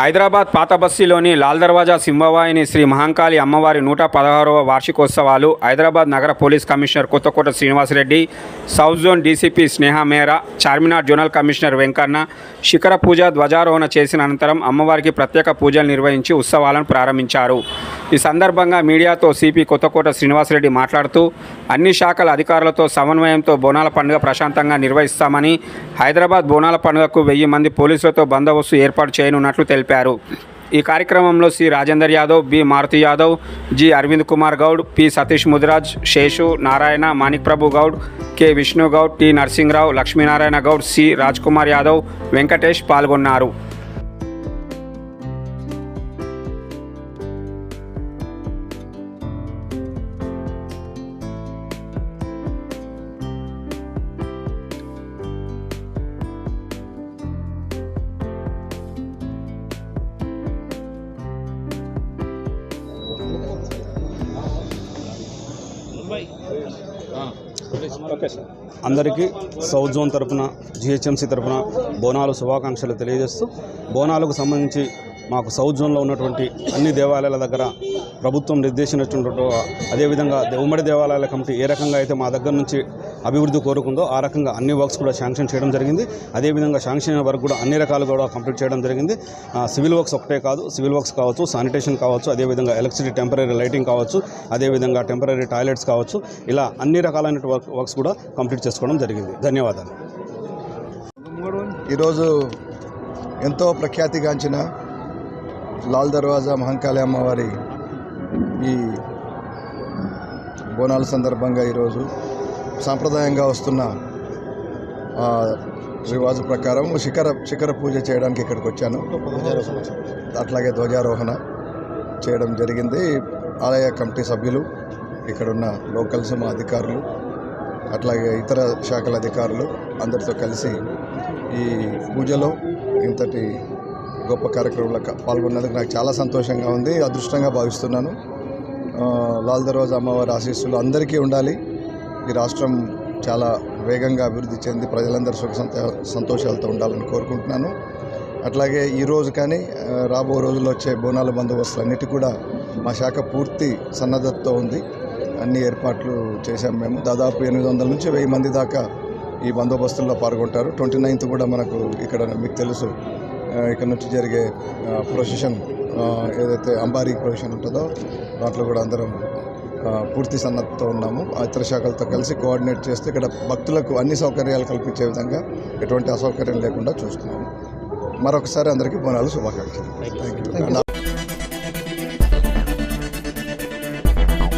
హైదరాబాద్ పాత బస్తీలోని లాల్ దర్వాజా సింహవాహిని శ్రీ మహంకాళి అమ్మవారి నూట పదహారవ వార్షికోత్సవాలు హైదరాబాద్ నగర police commissioner Kothakota Srinivasa Reddy south zone DCP Sneha Mehra Charminar zonal commissioner Venkanna శిఖర పూజ ధ్వజారోహణ చేసిన అనంతరం అమ్మవారికి ప్రత్యేక పూజలు నిర్వహించి ఉత్సవాలను ప్రారంభించారు. ఈ సందర్భంగా మీడియాతో సిపి కొత్తకోట శ్రీనివాసరెడ్డి మాట్లాడుతూ అన్ని శాఖల అధికారులతో సమన్వయంతో బోనాల పండుగ ప్రశాంతంగా నిర్వహిస్తామని హైదరాబాద్ బోనాల పండుగకు వెయ్యి మంది పోలీసులతో బందోబస్తు ఏర్పాటు చేయనున్నట్లు తెలిపారు. ఈ కార్యక్రమంలో C. Rajender Yadav B. Maruti Yadav G. Aravind Kumar Goud P. Satish Mudiraj Seshu Narayana Manik Prabhu Goud K. Vishnu Goud T. Narasimha Rao Lakshminarayana Goud C. Raj Kumar Yadav Venkatesh పాల్గొన్నారు. అందరికీ south zone తరపున GHMC తరపున బోనాలు శుభాకాంక్షలు తెలియజేస్తూ బోనాలకు సంబంధించి మాకు south జోన్లో ఉన్నటువంటి అన్ని దేవాలయాల దగ్గర ప్రభుత్వం నిర్దేశించినటువంటి అదేవిధంగా దే- ఉమ్మడి దేవాలయాల కమిటీ ఏ రకంగా అయితే మా దగ్గర నుంచి అభివృద్ధి కోరుకుందో ఆ రకంగా అన్ని వర్క్స్ కూడా శాంక్షన్ చేయడం జరిగింది. అదేవిధంగా శాంక్షన్ అయిన వర్క్ కూడా అన్ని రకాలు కూడా కంప్లీట్ చేయడం జరిగింది. ఆ, సివిల్ వర్క్స్ ఒకటే కాదు సివిల్ వర్క్స్ కావచ్చు శానిటేషన్ కావచ్చు అదేవిధంగా ఎలక్ట్రిసిటీ టెంపరీ లైటింగ్ కావచ్చు అదేవిధంగా టెంపరీ టాయిలెట్స్ కావచ్చు ఇలా అన్ని రకాలైన వర్క్ వర్క్స్ కూడా కంప్లీట్ చేసుకోవడం జరిగింది. ధన్యవాదాలు. ఈరోజు ఎంతో ప్రఖ్యాతిగాంచిన లాల్ దర్వాజా మహంకాళి అమ్మవారి ఈ బోనాల సందర్భంగా ఈరోజు సాంప్రదాయంగా వస్తున్న రివాజు ప్రకారం శిఖర శిఖర పూజ చేయడానికి ఇక్కడికి వచ్చాను. అట్లాగే ధ్వజారోహణ చేయడం జరిగింది. ఆలయ కమిటీ సభ్యులు ఇక్కడున్న లోకల్స్ మా అధికారులు అట్లాగే ఇతర శాఖల అధికారులు అందరితో కలిసి ఈ పూజలో ఇంతటి గొప్ప కార్యక్రమంలో పాల్గొన్నందుకు నాకు చాలా సంతోషంగా ఉంది అదృష్టంగా భావిస్తున్నాను. లాల్ దర్వాజా అమ్మవారి ఆశీస్సులు అందరికీ ఉండాలి. ఈ రాష్ట్రం చాలా వేగంగా అభివృద్ధి చెంది ప్రజలందరూ సుఖ సంతో- సంతోషాలతో ఉండాలని కోరుకుంటున్నాను. అట్లాగే ఈరోజు కానీ రాబో రోజుల్లో వచ్చే బోనాల బందోబస్తులు అన్నిటి కూడా మా శాఖ పూర్తి సన్నద్ధతతో ఉంది. అన్ని ఏర్పాట్లు చేశాం మేము. దాదాపు ఎనిమిది వందల నుంచి వెయ్యి మంది దాకా ఈ బందోబస్తుల్లో పాల్గొంటారు. ట్వంటీ నైన్త్ కూడా మనకు ఇక్కడ మీకు తెలుసు. ఇక్కడ నుంచి జరిగే ప్రొసెషన్ ఏదైతే అంబారీ ప్రొసెషన్ ఉంటుందో దాంట్లో కూడా అందరం పూర్తి సన్నద్ధతో ఉన్నాము. ఆ ఇతర శాఖలతో కలిసి కోఆర్డినేట్ చేస్తే ఇక్కడ భక్తులకు అన్ని సౌకర్యాలు కల్పించే విధంగా ఎటువంటి అసౌకర్యం లేకుండా చూస్తున్నాము. మరొకసారి అందరికీ బోనాలు శుభాకాంక్షలు. Thank you